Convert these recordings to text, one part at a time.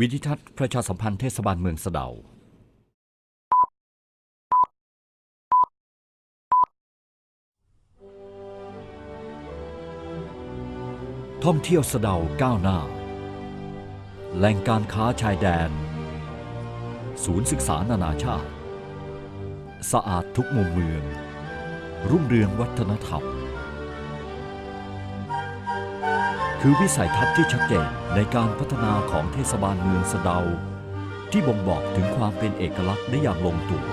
วิดิทัศน์ประชาสัมพันธ์เทศบาลเมืองสะเดา ท่องเที่ยวสะเดาก้าวหน้า แหล่งการค้าชายแดน ศูนย์ศึกษานานาชาติ สะอาดทุกมุมเมือง รุ่งเรืองวัฒนธรรม คือวิสัยทัศน์ที่ชัดเจนในการพัฒนาของเทศบาลเมืองสะเดา ที่บ่งบอกถึงความเป็นเอกลักษณ์ได้อย่างลงตัว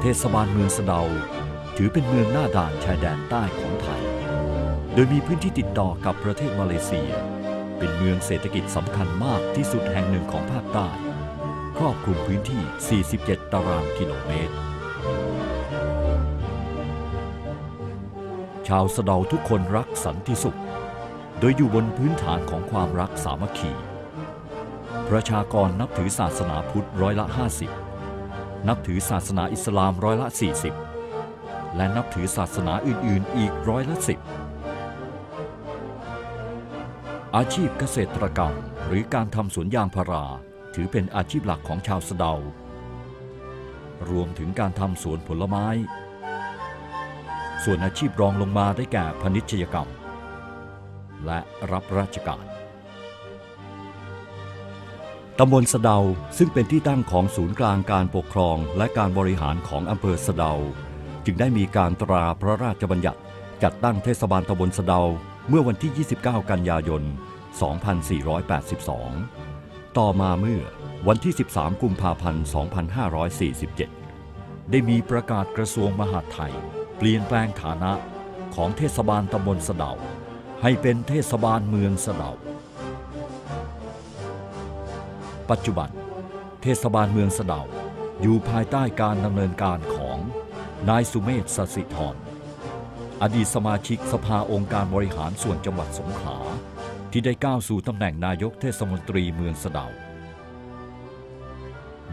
เทศบาลเมืองสะเดา ถือเป็นเมืองหน้าด่านชายแดนใต้ของไทย โดยมีพื้นที่ติดต่อกับประเทศมาเลเซีย เป็นเมืองเศรษฐกิจสำคัญมากที่สุดแห่งหนึ่งของภาคใต้ ครอบคลุมพื้นที่ 47 ตารางกิโลเมตรชาวสะเดาทุกคนรัก สันติสุข โดยอยู่บนพื้นฐานของความรักสามัคคี ประชากรนับถือศาสนาพุทธร้อยละ 50 นับถือศาสนาอิสลามร้อยละ 40 และนับถือศาสนาอื่น ๆ อีกร้อยละ 10 อาชีพเกษตรกรรมหรือการทำสวนยางพารา ถือเป็นอาชีพหลักของชาวสะเดารวมถึงการทำสวนผลไม้ ส่วนอาชีพรองลงมาได้แก่พนิชยกรรม และรับราชการตำบลสะเดาซึ่งเป็นที่ตั้งของศูนย์กลางการปกครองและการบริหารของอำเภอสะเดา จึงได้มีการตราพระราชบัญญัติจัดตั้งเทศบาลตำบลสะเดาเมื่อวันที่ 29 กันยายน 2482 ต่อมาเมื่อวันที่ 13 กุมภาพันธ์ 2547 ได้มีประกาศกระทรวงมหาดไทย เปลี่ยนแปลงฐานะของเทศบาลตำบลสะเดา ให้เป็นเทศบาลเมืองสะเดา ปัจจุบัน เทศบาลเมืองสะเดาอยู่ภายใต้การดำเนินการของนายสุเมธสสิธรอดีตสมาชิกสภาองค์การบริหารส่วนจังหวัดสงขลาที่ได้ก้าวสู่ตำแหน่งนายกเทศมนตรีเมืองสะเดา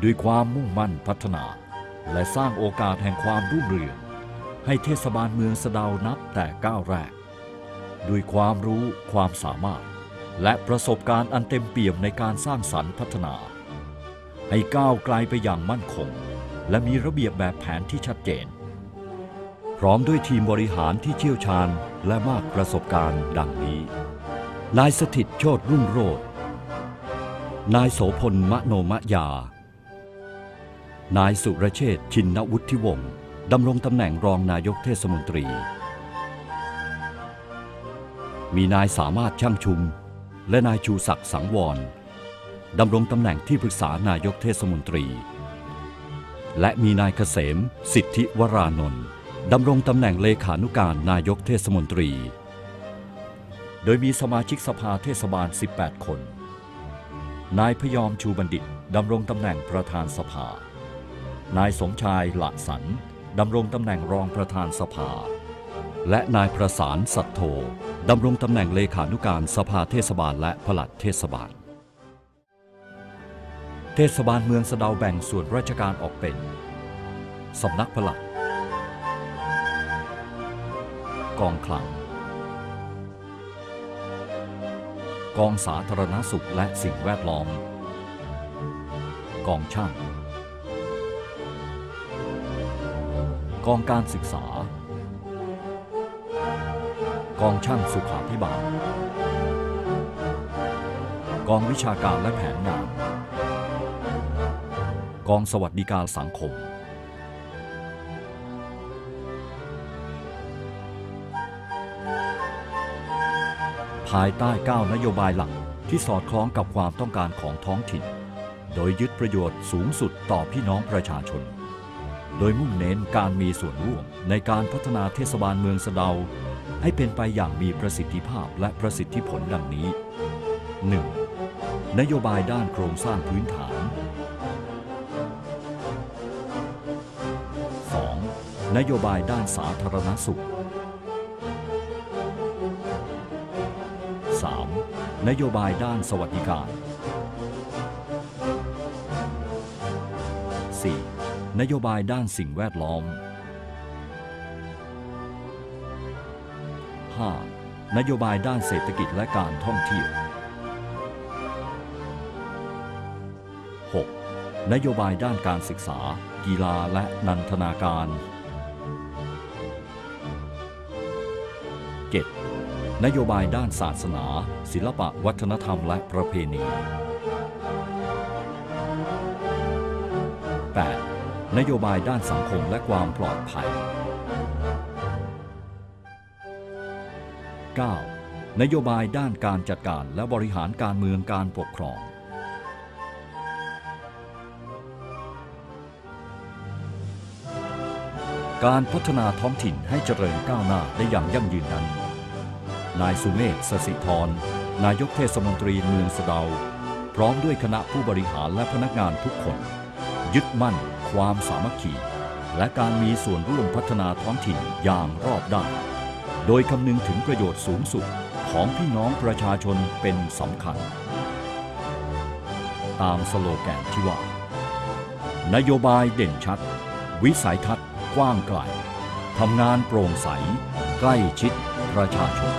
ด้วยความมุ่งมั่นพัฒนา และสร้างโอกาสแห่งความรุ่งเรือง ให้เทศบาลเมืองสะเดานับแต่ก้าวแรก ด้วยความรู้ความสามารถ และประสบการณ์อันเต็มเปี่ยมในการสร้างสรรค์พัฒนา ให้ก้าวไกลไปอย่างมั่นคง และมีระเบียบแบบแผนที่ชัดเจน พร้อมด้วยทีมบริหารที่เชี่ยวชาญและมากประสบการณ์ดังนี้นายสถิตโชตรุ่งโรจน์นายโสพลมโนมยา นายสุรเชษชินวุฒิวงศ์ ดำรงตำแหน่งรองนายกเทศมนตรี มีนายสามารถช่างชุม และนายชูศักดิ์สังวรดำรงตำแหน่งที่ปรึกษานายกเทศมนตรี และมีนายเกษม สิทธิวรานนท์ดำรงตำแหน่งเลขานุการนายกเทศมนตรี โดยมีสมาชิกสภาเทศบาล 18 คน นายพยอมชูบัณฑิตดำรงตำแหน่งประธานสภา นายสมชายหละสัน ดำรงตำแหน่งรองประธานสภา และนายประสานสัตโธดำรงตำแหน่งเลขานุการสภาเทศบาลและผลัดเทศบาล เทศบาลเมืองสะเดาแบ่งส่วนราชการออกเป็นสำนักผลัด กองคลัง กองสาธารณสุขและสิ่งแวดล้อม กองช่าง กองการศึกษา กองช่างสุขาพิบาล กองวิชาการและแผนงาน กองสวัสดิการสังคม ภายใต้ 9 นโยบายหลักที่สอดคล้องกับความต้องการของท้องถิ่น โดยยึดประโยชน์สูงสุดต่อพี่น้องประชาชน โดยมุ่งเน้นการมีส่วนร่วมในการพัฒนาเทศบาลเมืองสะเดา ให้เป็นไปอย่างมีประสิทธิภาพและประสิทธิผลดังนี้ 1. นโยบายด้านโครงสร้างพื้นฐาน 2. นโยบายด้านสาธารณสุข 3. นโยบายด้านสวัสดิการ นโยบายด้านสิ่งแวดล้อม 5. นโยบายด้านเศรษฐกิจและการท่องเที่ยว 6. นโยบายด้านการศึกษา กีฬาและนันทนาการ 7. นโยบายด้านศาสนา ศิลปะวัฒนธรรมและประเพณี 8. นโยบายด้านสังคมและความปลอดภัย 9. นโยบายด้านการจัดการและบริหารการเมืองการปกครอง การพัฒนาท้องถิ่นให้เจริญก้าวหน้าได้อย่างยั่งยืนนั้น นายสุเมธสสิธร นายกเทศมนตรีเมืองสะเดา พร้อมด้วยคณะผู้บริหารและพนักงานทุกคน ยึดมั่น ความสามัคคี และการมีส่วนร่วมพัฒนาท้องถิ่นอย่างรอบด้าน โดยคำนึงถึงประโยชน์สูงสุดของพี่น้องประชาชนเป็นสำคัญ ตามสโลแกนที่ว่า นโยบายเด่นชัด วิสัยทัศน์กว้างไกลทำงานโปร่งใส ใกล้ชิดประชาชน